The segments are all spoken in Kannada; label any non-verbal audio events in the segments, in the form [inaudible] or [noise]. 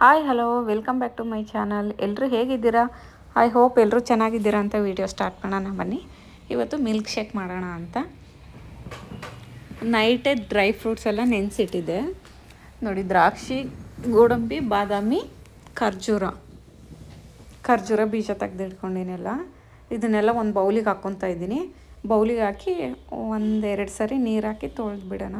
Hi, hello, welcome back to my channel. ಎಲ್ಲರೂ ಹೇಗಿದ್ದೀರಾ? ಐ ಹೋಪ್ ಎಲ್ಲರೂ ಚೆನ್ನಾಗಿದ್ದೀರಾ ಅಂತ ವೀಡಿಯೋ ಸ್ಟಾರ್ಟ್ ಮಾಡೋಣ, ಬನ್ನಿ. ಇವತ್ತು ಮಿಲ್ಕ್ ಶೇಕ್ ಮಾಡೋಣ ಅಂತ. ನೈಟೇ ಡ್ರೈ ಫ್ರೂಟ್ಸ್ ಎಲ್ಲ ನೆನೆಸಿಟ್ಟಿದೆ ನೋಡಿ, ದ್ರಾಕ್ಷಿ, ಗೋಡಂಬಿ, ಬಾದಾಮಿ, ಖರ್ಜೂರ. ಖರ್ಜೂರ ಬೀಜ ತೆಗೆದಿಟ್ಕೊಂಡಿನೆಲ್ಲ. ಇದನ್ನೆಲ್ಲ ಒಂದು ಬೌಲಿಗೆ ಹಾಕ್ಕೊತಾ ಇದ್ದೀನಿ. ಬೌಲಿಗೆ ಹಾಕಿ ಒಂದೆರಡು ಸರಿ ನೀರು ಹಾಕಿ ತೊಳೆದು ಬಿಡೋಣ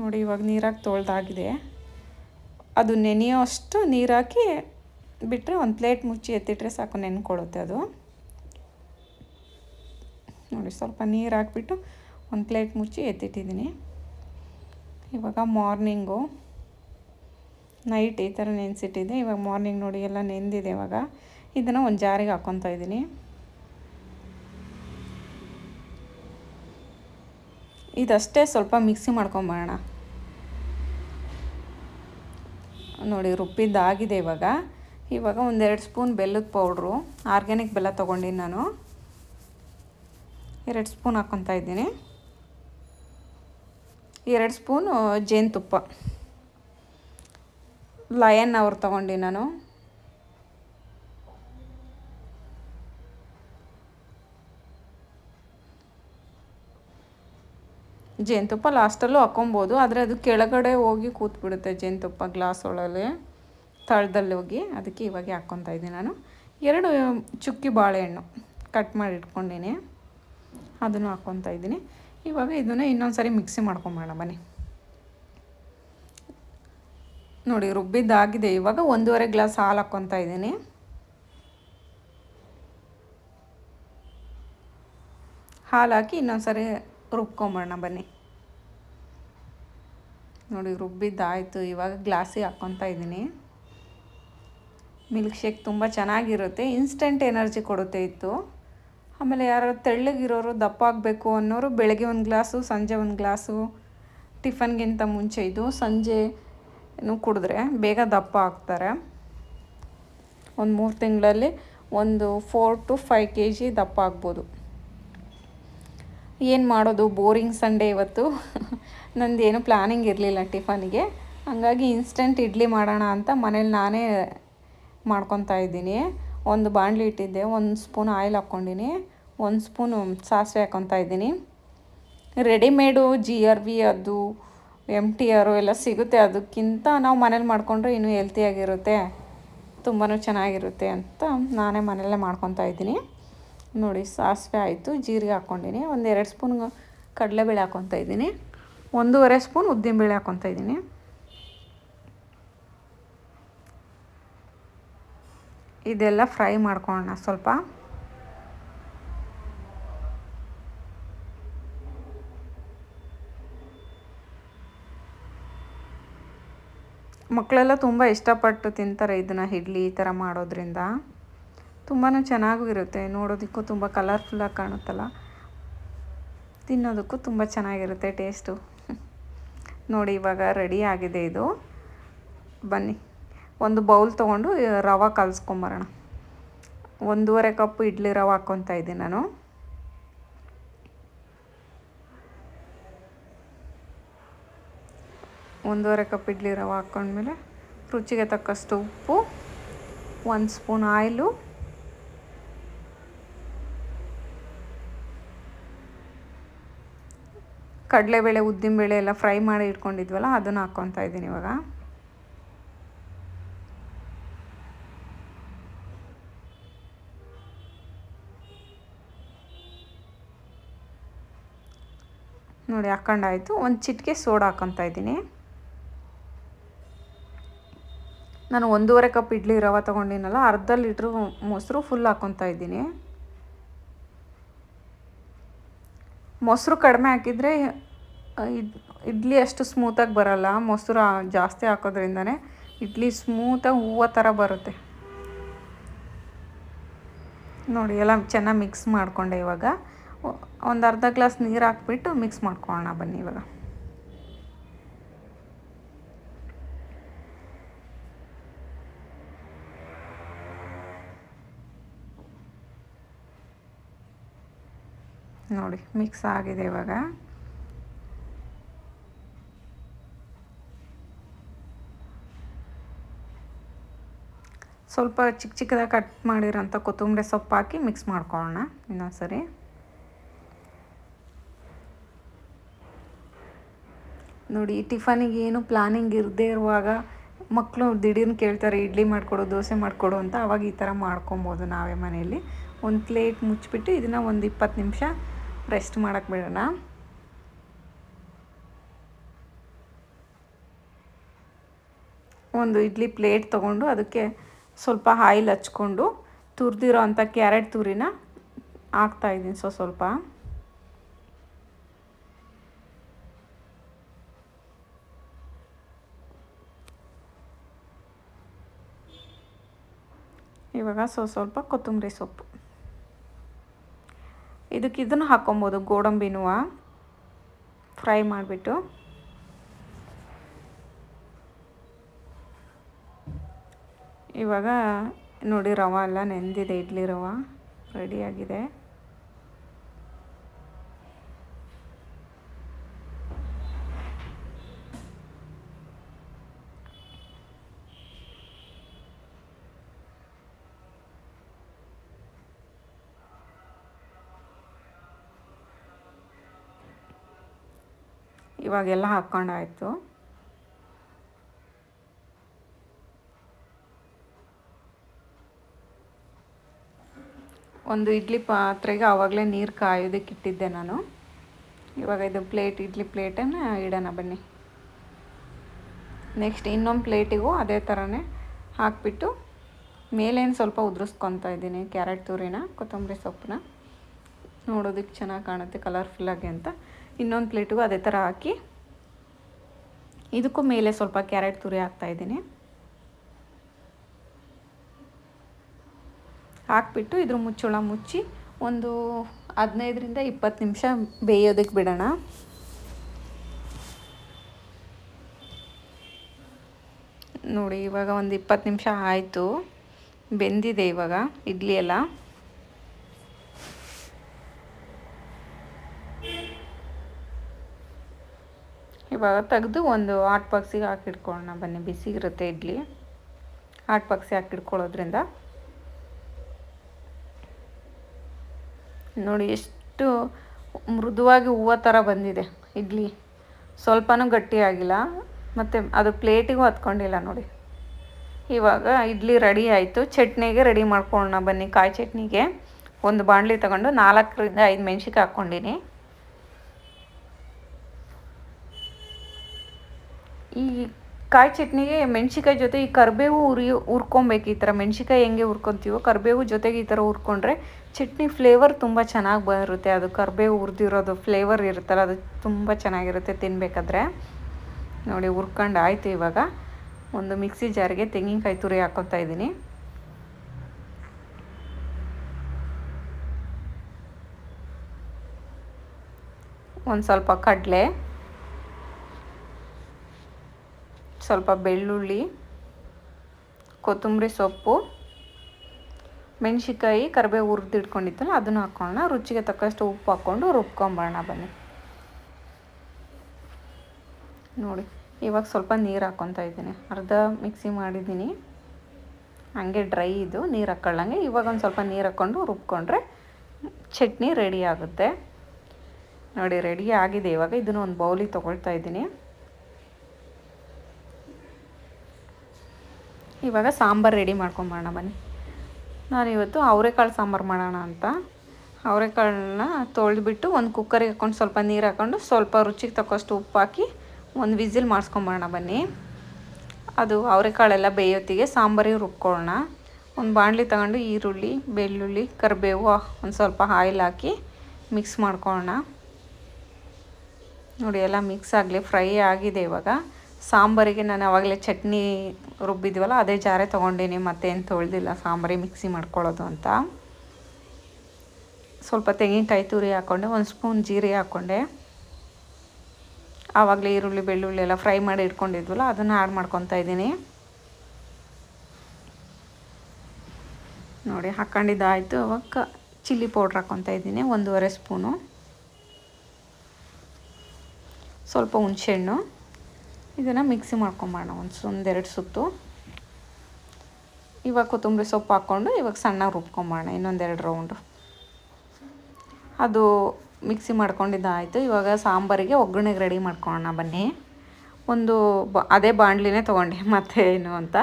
ನೋಡಿ, ಇವಾಗ ನೀರಾಗಿ ತೊಳೆದಾಗಿದೆ. ಅದು ನೆನೆಯೋ ಅಷ್ಟು ನೀರಾಕಿ ಬಿಟ್ಟರೆ ಒಂದು ಪ್ಲೇಟ್ ಮುಚ್ಚಿ ಎತ್ತಿಟ್ರೆ ಸಾಕು ನೆನ್ಕೊಳ್ಳುತ್ತೆ ಅದು. ನೋಡಿ, ಸ್ವಲ್ಪ ನೀರು ಹಾಕ್ಬಿಟ್ಟು ಒಂದು ಪ್ಲೇಟ್ ಮುಚ್ಚಿ ಎತ್ತಿಟ್ಟಿದ್ದೀನಿ. ಇವಾಗ ಮಾರ್ನಿಂಗು. ನೈಟ್ ಈ ಥರ ನೆನೆಸಿಟ್ಟಿದೆ ಇವಾಗ ಮಾರ್ನಿಂಗ್ ನೋಡಿ ಎಲ್ಲ ನೆಂದಿದೆ ಇವಾಗ. ಇದನ್ನು ಒಂದು ಜಾರಿಗೆ ಹಾಕ್ಕೊತಾ ಇದ್ದೀನಿ. ಇದಷ್ಟೇ ಸ್ವಲ್ಪ ಮಿಕ್ಸಿ ಮಾಡ್ಕೊಂಬರೋಣ. ನೋಡಿ ರುಬ್ಬಿದ್ದಾಗಿದೆ ಇವಾಗ. ಇವಾಗ ಒಂದೆರಡು ಸ್ಪೂನ್ ಬೆಲ್ಲದ ಪೌಡ್ರು, ಆರ್ಗ್ಯಾನಿಕ್ ಬೆಲ್ಲ ತೊಗೊಂಡಿನಿ ನಾನು. ಎರಡು ಸ್ಪೂನ್ ಹಾಕ್ಕೊತಾ ಇದ್ದೀನಿ. ಎರಡು ಸ್ಪೂನು ಜೇನುತುಪ್ಪ. ಲಯನ್ ಅವ್ರು ತೊಗೊಂಡು ನಾನು. ಜೇನುತುಪ್ಪ ಲಾಸ್ಟಲ್ಲೂ ಹಾಕೊಬೋದು ಆದರೆ ಅದು ಕೆಳಗಡೆ ಹೋಗಿ ಕೂತ್ಬಿಡುತ್ತೆ ಜೇನುತುಪ್ಪ ಗ್ಲಾಸ್ ಒಳಗೆ. ತಳದಲ್ಲಿ ಹೋಗಿ ಅದಕ್ಕೆ ಇವಾಗ ಹಾಕ್ಕೊತಾ ಇದ್ದೀನಿ ನಾನು. ಎರಡು ಚುಕ್ಕಿ ಬಾಳೆಹಣ್ಣು ಕಟ್ ಮಾಡಿ ಇಟ್ಕೊಂಡಿನಿ. ಅದನ್ನು ಹಾಕ್ಕೊತಾ ಇದ್ದೀನಿ. ಇವಾಗ ಇದನ್ನು ಇನ್ನೊಂದು ಸಾರಿ ಮಿಕ್ಸಿ ಮಾಡ್ಕೊಂಬೋಣ ಬನ್ನಿ. ನೋಡಿ, ರುಬ್ಬಿದ್ದಾಗಿದೆ. ಇವಾಗ ಒಂದೂವರೆ ಗ್ಲಾಸ್ ಹಾಲು ಹಾಕ್ಕೊತಾ ಇದ್ದೀನಿ. ಹಾಲು ಹಾಕಿ ಇನ್ನೊಂದು ಸರಿ ರುಬ್ಕೊಂಬೋಣ ಬನ್ನಿ. ನೋಡಿ ರುಬ್ಬಿದ್ದಾಯಿತು, ಇವಾಗ ಗ್ಲಾಸಿಗೆ ಹಾಕ್ಕೊತಾ ಇದ್ದೀನಿ. ಮಿಲ್ಕ್ ಶೇಕ್ ತುಂಬ ಚೆನ್ನಾಗಿರುತ್ತೆ, ಇನ್ಸ್ಟೆಂಟ್ ಎನರ್ಜಿ ಕೊಡುತ್ತೆ ಇತ್ತು. ಆಮೇಲೆ ಯಾರು ತೆಳ್ಳಗಿರೋರು ದಪ್ಪ ಆಗಬೇಕು ಅನ್ನೋರು ಬೆಳಗ್ಗೆ ಒಂದು ಗ್ಲಾಸು, ಸಂಜೆ ಒಂದು ಗ್ಲಾಸು, ಟಿಫನ್ಗಿಂತ ಮುಂಚೆ ಇದು ಸಂಜೆ ಕುಡಿದ್ರೆ ಬೇಗ ದಪ್ಪ ಆಗ್ತಾರೆ. ಒಂದು ಮೂರು ತಿಂಗಳಲ್ಲಿ ಒಂದು four to five K G ದಪ್ಪ ಆಗ್ಬೋದು. ಏನು ಮಾಡೋದು? ಬೋರಿಂಗ್ ಸಂಡೇ ಇವತ್ತು. [laughs] ನಂದು ಏನು ಪ್ಲ್ಯಾನಿಂಗ್ ಇರಲಿಲ್ಲ ಟಿಫನಿಗೆ. ಹಾಗಾಗಿ ಇನ್ಸ್ಟೆಂಟ್ ಇಡ್ಲಿ ಮಾಡೋಣ ಅಂತ ಮನೇಲಿ ನಾನೇ ಮಾಡ್ಕೊತಾ ಇದ್ದೀನಿ. ಒಂದು ಬಾಣಲಿ ಇಟ್ಟಿದ್ದೆ, ಒಂದು ಸ್ಪೂನ್ ಆಯಿಲ್ ಹಾಕ್ಕೊಂಡಿನಿ, ಒಂದು ಸ್ಪೂನು ಸಾಸಿವೆ ಹಾಕ್ಕೊತಾ ಇದ್ದೀನಿ. ರೆಡಿಮೇಡು ಜಿ ಆರ್ ವಿ ಅದು ಎಂ ಟಿ ಆರು ಎಲ್ಲ ಸಿಗುತ್ತೆ ಅದಕ್ಕಿಂತ ನಾವು ಮನೇಲಿ ಮಾಡಿಕೊಂಡ್ರೆ ಇನ್ನೂ ಹೆಲ್ತಿಯಾಗಿರುತ್ತೆ ತುಂಬಾ ಚೆನ್ನಾಗಿರುತ್ತೆ ಅಂತ ನಾನೇ ಮನೆಯಲ್ಲೇ ಮಾಡ್ಕೊತಾ ಇದ್ದೀನಿ. ನೋಡಿ, ಸಾಸಿವೆ ಆಯಿತು, ಜೀರಿಗೆ ಹಾಕ್ಕೊಂಡಿನಿ. ಒಂದು ಎರಡು ಸ್ಪೂನ್ ಕಡಲೆಬೇಳೆ ಹಾಕ್ಕೊತಾ ಇದ್ದೀನಿ. ಒಂದೂವರೆ ಸ್ಪೂನ್ ಉದ್ದಿನಬೇಳೆ ಹಾಕ್ಕೊತಾ ಇದ್ದೀನಿ. ಇದೆಲ್ಲ ಫ್ರೈ ಮಾಡ್ಕೊಳ್ಳೋಣ ಸ್ವಲ್ಪ. ಮಕ್ಕಳೆಲ್ಲ ತುಂಬ ಇಷ್ಟಪಟ್ಟು ತಿಂತಾರೆ ಇದನ್ನು, ಇಡ್ಲಿ ಈ ಥರ ಮಾಡೋದ್ರಿಂದ. ತುಂಬಾ ಚೆನ್ನಾಗೂ ಇರುತ್ತೆ. ನೋಡೋದಕ್ಕೂ ತುಂಬ ಕಲರ್ಫುಲ್ಲಾಗಿ ಕಾಣುತ್ತಲ್ಲ. ತಿನ್ನೋದಕ್ಕೂ ತುಂಬ ಚೆನ್ನಾಗಿರುತ್ತೆ ಟೇಸ್ಟು ನೋಡಿ, ಇವಾಗ ರೆಡಿ ಆಗಿದೆ ಇದು. ಬನ್ನಿ. ಒಂದು ಬೌಲ್ ತೊಗೊಂಡು ರವೆ ಕಲಿಸ್ಕೊಂಬರೋಣ. ಒಂದೂವರೆ ಕಪ್ಪು ಇಡ್ಲಿ ರವೆ ಹಾಕ್ಕೊತಾ ಇದ್ದೀನಿ ನಾನು. ಒಂದೂವರೆ ಕಪ್ ಇಡ್ಲಿ ರವೆ ಹಾಕ್ಕೊಂಡ್ಮೇಲೆ ರುಚಿಗೆ ತಕ್ಕಷ್ಟು ಉಪ್ಪು ಒಂದು ಸ್ಪೂನ್ ಆಯಿಲು ಕಡಲೆಬೇಳೆ ಉದ್ದಿನಬೇಳೆ ಎಲ್ಲ ಫ್ರೈ ಮಾಡಿ ಇಟ್ಕೊಂಡಿದ್ವಲ್ಲ, ಅದನ್ನು ಹಾಕ್ಕೊತಾ ಇದ್ದೀನಿ ಇವಾಗ. ನೋಡಿ ಹಾಕೊಂಡಾಯಿತು ಒಂದು ಚಿಟಿಕೆ ಸೋಡಾ ಹಾಕೊತಾ ಇದ್ದೀನಿ. ನಾನು ಒಂದೂವರೆ ಕಪ್ ಇಡ್ಲಿ ರವೆ ತೊಗೊಂಡಿನಲ್ಲ, ಅರ್ಧ ಲೀಟ್ರ್ ಮೊಸರು ಫುಲ್ ಹಾಕ್ಕೊತಾ ಇದ್ದೀನಿ. ಮೊಸರು ಕಡಿಮೆ ಹಾಕಿದರೆ ಇಡ್ಲಿ ಅಷ್ಟು ಸ್ಮೂತಾಗಿ ಬರಲ್ಲ. ಮೊಸರು ಜಾಸ್ತಿ ಹಾಕೋದ್ರಿಂದನೇ ಇಡ್ಲಿ ಸ್ಮೂತಾಗಿ ಹೂವು ಥರ ಬರುತ್ತೆ. ನೋಡಿ, ಎಲ್ಲ ಚೆನ್ನಾಗಿ ಮಿಕ್ಸ್ ಮಾಡಿಕೊಂಡೆ ಇವಾಗ. ಒಂದು ಅರ್ಧ ಗ್ಲಾಸ್ ನೀರು ಹಾಕ್ಬಿಟ್ಟು ಮಿಕ್ಸ್ ಮಾಡ್ಕೊಳ್ಳೋಣ ಬನ್ನಿ ಇವಾಗ. ನೋಡಿ ಮಿಕ್ಸ್ ಆಗಿದೆ ಇವಾಗ. ಸ್ವಲ್ಪ ಚಿಕ್ಕ ಚಿಕ್ಕದಾಗಿ ಕಟ್ ಮಾಡಿರೋಂಥ ಕೊತ್ತಂಬರಿ ಸೊಪ್ಪು ಹಾಕಿ ಮಿಕ್ಸ್ ಮಾಡ್ಕೊಳ್ಳೋಣ ಇನ್ನೊಂದು ಸರಿ ನೋಡಿ ಟಿಫನಿಗೆ ಏನು ಪ್ಲಾನಿಂಗ್ ಇರದೇ ಇರುವಾಗ ಮಕ್ಕಳು ದಿಢೀರ್ನ ಕೇಳ್ತಾರೆ, ಇಡ್ಲಿ ಮಾಡಿಕೊಡು, ದೋಸೆ ಮಾಡಿಕೊಡು ಅಂತ ಅವಾಗ ಈ ಥರ ಮಾಡ್ಕೊಬೋದು ನಾವೇ ಮನೆಯಲ್ಲಿ. ಒಂದು ಪ್ಲೇಟ್ ಮುಚ್ಚಿಬಿಟ್ಟು ಇದನ್ನು ಒಂದು ಇಪ್ಪತ್ತು ನಿಮಿಷ ರೆಸ್ಟ್ ಮಾಡೋಕ್ಕೆ ಬಿಡೋಣ. ಒಂದು ಇಡ್ಲಿ ಪ್ಲೇಟ್ ತೊಗೊಂಡು ಅದಕ್ಕೆ ಸ್ವಲ್ಪ ಆಯಿಲ್ ಹಚ್ಕೊಂಡು ತುರಿದಿರೋ ಅಂಥ ಕ್ಯಾರೆಟ್ ತುರಿನ ಹಾಕ್ತಾಯಿದ್ದೀನಿ ಸೊ ಸ್ವಲ್ಪ. ಇವಾಗ ಸೊ ಸ್ವಲ್ಪ ಕೊತ್ತಂಬರಿ ಸೊಪ್ಪು. ಇದಕ್ಕೆ ಇದನ್ನು ಹಾಕ್ಕೊಬೋದು ಗೋಡಂಬಿನೂ ಫ್ರೈ ಮಾಡಿಬಿಟ್ಟು. ಇವಾಗ ನೋಡಿ ರವೆ ಎಲ್ಲ ನೆಂದಿದೆ ಇಡ್ಲಿ ರವೆ ರೆಡಿಯಾಗಿದೆ ಇವಾಗೆಲ್ಲ ಹಾಕ್ಕೊಂಡಾಯ್ತು. ಒಂದು ಇಡ್ಲಿ ಪಾತ್ರೆಗೆ ಆವಾಗಲೇ ನೀರು ಕಾಯೋದಕ್ಕೆ ಇಟ್ಟಿದ್ದೆ ನಾನು. ಇವಾಗ ಇದು ಪ್ಲೇಟ್ ಇಡ್ಲಿ ಪ್ಲೇಟನ್ನು ಇಡೋಣ ಬನ್ನಿ. ನೆಕ್ಸ್ಟ್ ಇನ್ನೊಂದು ಪ್ಲೇಟಿಗೂ ಅದೇ ಥರನೇ ಹಾಕಿಬಿಟ್ಟು ಮೇಲೇನು ಸ್ವಲ್ಪ ಉದುರಿಸ್ಕೊತಾ ಇದ್ದೀನಿ, ಕ್ಯಾರೆಟ್ ತುರಿನ, ಕೊತ್ತಂಬರಿ ಸೊಪ್ಪನ್ನ. ನೋಡೋದಕ್ಕೆ ಚೆನ್ನಾಗಿ ಕಾಣುತ್ತೆ ಕಲರ್ಫುಲ್ಲಾಗಿ ಅಂತ. ಇನ್ನೊಂದು ಪ್ಲೇಟಿಗೂ ಅದೇ ಥರ ಹಾಕಿ, ಇದಕ್ಕೂ ಮೇಲೆ ಸ್ವಲ್ಪ ಕ್ಯಾರೆಟ್ ತುರಿ ಹಾಕ್ತಾಯಿದ್ದೀನಿ ಹಾಕ್ಬಿಟ್ಟು ಇದ್ರ ಮುಚ್ಚಳ ಮುಚ್ಚಿ ಒಂದು ಹದಿನೈದರಿಂದ ಇಪ್ಪತ್ತು ನಿಮಿಷ ಬೇಯೋದಕ್ಕೆ ಬಿಡೋಣ. ನೋಡಿ, ಇವಾಗ ಒಂದು ಇಪ್ಪತ್ತು ನಿಮಿಷ ಆಯಿತು. ಬೆಂದಿದೆ ಇವಾಗ ಇಡ್ಲಿ ಎಲ್ಲ. ಇವಾಗ ತೆಗೆದು ಒಂದು ಹಾಟ್ ಬಾಕ್ಸಿಗೆ ಹಾಕಿಟ್ಕೊಳ್ಳೋಣ ಬನ್ನಿ ಬಿಸಿ ಇರುತ್ತೆ ಇಡ್ಲಿ ಹಾಟ್ ಬಾಕ್ಸಿಗೆ ಹಾಕಿಡ್ಕೊಳ್ಳೋದ್ರಿಂದ ನೋಡಿ, ಎಷ್ಟು ಮೃದುವಾಗಿ ಹೂವು ಥರ ಬಂದಿದೆ. ಇಡ್ಲಿ ಸ್ವಲ್ಪನೂ ಗಟ್ಟಿಯಾಗಿಲ್ಲ ಮತ್ತು ಅದು ಪ್ಲೇಟಿಗೂ ಹತ್ಕೊಂಡಿಲ್ಲ ನೋಡಿ. ಇವಾಗ ಇಡ್ಲಿ ರೆಡಿ ಆಯಿತು. ಚಟ್ನಿಗೆ ರೆಡಿ ಮಾಡ್ಕೊಳ್ಳೋಣ ಬನ್ನಿ. ಕಾಯಿ ಚಟ್ನಿಗೆ ಒಂದು ಬಾಣಲಿ ತಗೊಂಡು ನಾಲ್ಕರಿಂದ ಐದು ಮೆಣ್ಸಿಗೆ ಹಾಕ್ಕೊಂಡಿನಿ. ಈ ಕಾಯಿ ಚಟ್ನಿಗೆ ಮೆಣ್ಸಿಕಾಯಿ ಜೊತೆ ಈ ಕರಿಬೇವು ಉರಿ ಹುರ್ಕೊಬೇಕು ಈ ಥರ. ಮೆಣ್ಸಿಕಾಯಿ ಹೆಂಗೆ ಹುರ್ಕೊತೀವೋ ಕರಿಬೇವು ಜೊತೆಗೆ ಈ ಥರ ಹುರ್ಕೊಂಡ್ರೆ ಚಟ್ನಿ ಫ್ಲೇವರ್ ತುಂಬ ಚೆನ್ನಾಗಿ ಬರುತ್ತೆ. ಅದು ಕರಿಬೇವು ಉರಿದಿರೋದು ಫ್ಲೇವರ್ ಇರುತ್ತಲ್ಲ, ಅದು ತುಂಬ ಚೆನ್ನಾಗಿರುತ್ತೆ ತಿನ್ನಬೇಕಾದ್ರೆ ನೋಡಿ ಹುರ್ಕೊಂಡು ಆಯಿತು ಇವಾಗ. ಒಂದು ಮಿಕ್ಸಿ ಜಾರಿಗೆ ತೆಂಗಿನಕಾಯಿ ತುರಿ ಹಾಕ್ಕೊತಾ ಇದ್ದೀನಿ. ಒಂದು ಸ್ವಲ್ಪ ಕಡಲೆ. ಸ್ವಲ್ಪ ಬೆಳ್ಳುಳ್ಳಿ, ಕೊತ್ತಂಬರಿ ಸೊಪ್ಪು ಮೆಣಸಿಕಾಯಿ ಕರಿಬೇವು ಹುರಿದಿಟ್ಕೊಂಡಿತ್ತಲ್ಲ ಅದನ್ನು ಹಾಕ್ಕೊಳ್ಳೋಣ ರುಚಿಗೆ ತಕ್ಕಷ್ಟು ಉಪ್ಪು ಹಾಕ್ಕೊಂಡು ರುಬ್ಕೊಂಬರೋಣ ಬನ್ನಿ. ನೋಡಿ, ಇವಾಗ ಸ್ವಲ್ಪ ನೀರು ಹಾಕ್ಕೊತಾ ಇದ್ದೀನಿ. ಅರ್ಧ ಮಿಕ್ಸಿ ಮಾಡಿದ್ದೀನಿ. ಹಂಗೆ ಡ್ರೈ ಇದು, ನೀರು ಹಾಕ್ಕೊಳ್ಳಂಗೆ ಇವಾಗ ಒಂದು ಸ್ವಲ್ಪ ನೀರು ಹಾಕ್ಕೊಂಡು ರುಬ್ಕೊಂಡ್ರೆ ಚಟ್ನಿ ರೆಡಿ ಆಗುತ್ತೆ. ನೋಡಿ, ರೆಡಿ ಆಗಿದೆ. ಇವಾಗ ಇದನ್ನು ಒಂದು ಬೌಲಿಗೆ ತೊಗೊಳ್ತಾ ಇದ್ದೀನಿ. ಇವಾಗ ಸಾಂಬಾರು ರೆಡಿ ಮಾಡ್ಕೊಂಬೋಣ ಬನ್ನಿ. ನಾನಿವತ್ತು ಅವರೆಕಾಳು ಸಾಂಬಾರು ಮಾಡೋಣ ಅಂತ. ಅವರೆಕಾಳನ್ನ ತೊಳೆದ್ಬಿಟ್ಟು ಒಂದು ಕುಕ್ಕರಿಗೆ ಹಾಕ್ಕೊಂಡು ಸ್ವಲ್ಪ ನೀರು ಹಾಕ್ಕೊಂಡು ಸ್ವಲ್ಪ ರುಚಿಗೆ ತಕ್ಕಷ್ಟು ಉಪ್ಪು ಹಾಕಿ ಒಂದು ವಿಸಿಲ್ ಮಾಡಿಸ್ಕೊಂಬೋಣ ಬನ್ನಿ. ಅದು ಅವರೆಕಾಳೆಲ್ಲ ಬೇಯೋತ್ತಿಗೆ ಸಾಂಬಾರಿಗೆ ರುಬ್ಕೊಳ್ಳೋಣ. ಒಂದು ಬಾಣಲಿ ತಗೊಂಡು ಈರುಳ್ಳಿ, ಬೆಳ್ಳುಳ್ಳಿ, ಕರಿಬೇವು, ಒಂದು ಸ್ವಲ್ಪ ಆಯಿಲ್ ಹಾಕಿ ಮಿಕ್ಸ್ ಮಾಡ್ಕೊಳ್ಳೋಣ. ನೋಡಿ, ಎಲ್ಲ ಮಿಕ್ಸ್ ಆಗಲಿ ಫ್ರೈ ಆಗಿದೆ ಇವಾಗ. ಸಾಂಬಾರಿಗೆ ನಾನು ಆವಾಗಲೇ ಚಟ್ನಿ ರುಬ್ಬಿದ್ವಲ್ಲ, ಅದೇ ಜಾರೆ ತೊಗೊಂಡಿನಿ, ಮತ್ತೇನು ತೊಳೆದಿಲ್ಲ, ಸಾಂಬಾರಿ ಮಿಕ್ಸಿ ಮಾಡ್ಕೊಳ್ಳೋದು ಅಂತ. ಸ್ವಲ್ಪ ತೆಂಗಿನಕಾಯಿ ತುರಿ ಹಾಕ್ಕೊಂಡೆ ಒಂದು ಸ್ಪೂನ್ ಜೀರಿಗೆ ಹಾಕ್ಕೊಂಡೆ ಆವಾಗಲೇ ಈರುಳ್ಳಿ, ಬೆಳ್ಳುಳ್ಳಿ ಎಲ್ಲ ಫ್ರೈ ಮಾಡಿ ಇಟ್ಕೊಂಡಿದ್ವಲ್ಲ, ಅದನ್ನು ಆ್ಯಡ್ ಮಾಡ್ಕೊತಾ ಇದ್ದೀನಿ. ನೋಡಿ ಹಾಕ್ಕೊಂಡಿದ್ದಾಯಿತು ಅವಾಗ ಚಿಲ್ಲಿ ಪೌಡ್ರ್ ಹಾಕ್ಕೊತಾ ಇದ್ದೀನಿ, ಒಂದೂವರೆ ಸ್ಪೂನು. ಸ್ವಲ್ಪ ಹುಣಸೆಹಣ್ಣು. ಇದನ್ನು ಮಿಕ್ಸಿ ಮಾಡ್ಕೊಂಬೋಣ ಒಂದು ಒಂದೆರಡು ಸುತ್ತು. ಇವಾಗ ಕೊತ್ತಂಬರಿ ಸೊಪ್ಪು ಹಾಕ್ಕೊಂಡು ಇವಾಗ ಸಣ್ಣ ರುಬ್ಕೊಂಬೋಣ ಇನ್ನೊಂದೆರಡು ರೌಂಡು ಅದು ಮಿಕ್ಸಿ ಮಾಡ್ಕೊಂಡಿದ್ದಾಯಿತು. ಇವಾಗ ಸಾಂಬಾರಿಗೆ ಒಗ್ಗರಣೆಗೆ ರೆಡಿ ಮಾಡ್ಕೊಳ್ಳೋಣ ಬನ್ನಿ. ಒಂದು ಬ, ಅದೇ ಬಾಣಲಿನೇ ತೊಗೊಂಡೆ, ಮತ್ತೆ ಏನು ಅಂತ.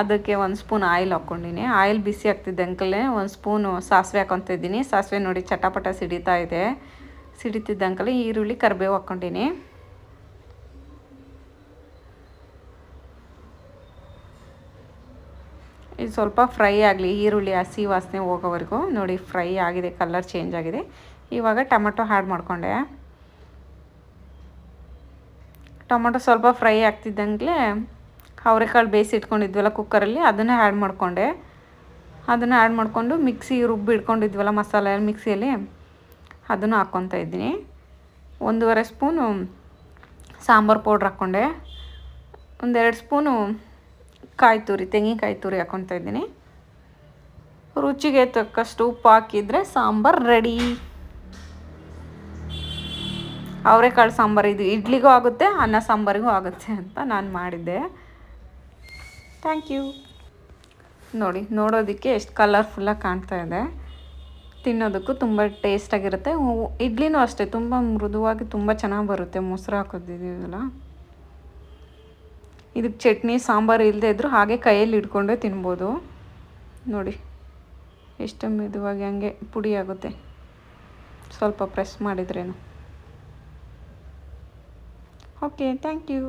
ಅದಕ್ಕೆ ಒಂದು ಸ್ಪೂನ್ ಆಯಿಲ್ ಹಾಕ್ಕೊಂಡಿನಿ. ಆಯಿಲ್ ಬಿಸಿ ಆಗ್ತಿದ್ದಂಕಲೇ ಒಂದು ಸ್ಪೂನು ಸಾಸಿವೆ ಹಾಕ್ಕೊತಿದ್ದೀನಿ ಸಾಸಿವೆ ನೋಡಿ ಚಟಪಟ ಸಿಡಿತಾ ಇದೆ. ಸಿಡಿತಿದ್ದಂಕಲೇ ಈರುಳ್ಳಿ, ಕರಿಬೇವು ಹಾಕ್ಕೊಂಡಿನಿ. ಇದು ಸ್ವಲ್ಪ ಫ್ರೈ ಆಗಲಿ, ಈರುಳ್ಳಿ, ಹಸಿ ವಾಸನೆ ಹೋಗೋವರೆಗೂ ನೋಡಿ ಫ್ರೈ ಆಗಿದೆ, ಕಲರ್ ಚೇಂಜ್ ಆಗಿದೆ. ಇವಾಗ ಟೊಮೊಟೊ ಹ್ಯಾಡ್ ಮಾಡಿಕೊಂಡೆ. ಟೊಮೊಟೊ ಸ್ವಲ್ಪ ಫ್ರೈ ಆಗ್ತಿದ್ದಂಗೆ ಅವರೆಕಾಳು ಬೇಯಿಸಿ ಇಟ್ಕೊಂಡಿದ್ವಲ್ಲ ಕುಕ್ಕರಲ್ಲಿ, ಅದನ್ನು ಆ್ಯಡ್ ಮಾಡಿಕೊಂಡೆ. ಅದನ್ನು ಆ್ಯಡ್ ಮಾಡಿಕೊಂಡು ಮಿಕ್ಸಿ ರುಬ್ಬಿ ಇಟ್ಕೊಂಡಿದ್ವಲ್ಲ ಮಸಾಲೆ, ಮಿಕ್ಸಿಯಲ್ಲಿ, ಅದನ್ನು ಹಾಕ್ಕೊತಾ ಇದ್ದೀನಿ. ಒಂದೂವರೆ ಸ್ಪೂನು ಸಾಂಬಾರು ಪೌಡ್ರ್ ಹಾಕ್ಕೊಂಡೆ. ಒಂದೆರಡು ಸ್ಪೂನು ಕಾಯಿ ತುರಿ, ತೆಂಗಿನಕಾಯಿ ತುರಿ ಹಾಕೊತಾ ಇದ್ದೀನಿ. ರುಚಿಗೆ ತಕ್ಕಷ್ಟು ಉಪ್ಪು ಹಾಕಿದರೆ ಸಾಂಬಾರು ರೆಡಿ ಅವರೆಕಾಳು ಸಾಂಬಾರು, ಇದು ಇಡ್ಲಿಗೂ ಆಗುತ್ತೆ, ಅನ್ನ ಸಾಂಬಾರಿಗೂ ಆಗುತ್ತೆ ಅಂತ ನಾನು ಮಾಡಿದ್ದೆ. ಥ್ಯಾಂಕ್ ಯು ನೋಡಿ, ನೋಡೋದಕ್ಕೆ ಎಷ್ಟು ಕಲರ್ಫುಲ್ಲಾಗಿ ಕಾಣ್ತಾ ಇದೆ. ತಿನ್ನೋದಕ್ಕೂ ತುಂಬ ಟೇಸ್ಟಾಗಿರುತ್ತೆ ಇಡ್ಲಿನೂ ಅಷ್ಟೇ, ತುಂಬ ಮೃದುವಾಗಿ ತುಂಬ ಚೆನ್ನಾಗಿ ಬರುತ್ತೆ, ಮೊಸರು ಹಾಕೋದಿದೆಯಲ್ಲ ಇದಕ್ಕೆ ಚಟ್ನಿ, ಸಾಂಬಾರು ಇಲ್ಲದೆ ಇದ್ದರೂ ಹಾಗೆ ಕೈಯಲ್ಲಿ ಇಟ್ಕೊಂಡೇ ತಿನ್ಬೋದು. ನೋಡಿ, ಎಷ್ಟು ಮೆದುವಾಗಿ ಹಂಗೆ ಪುಡಿ ಆಗುತ್ತೆ. ಸ್ವಲ್ಪ ಪ್ರೆಸ್ ಮಾಡಿದ್ರೇನು. Okay thank you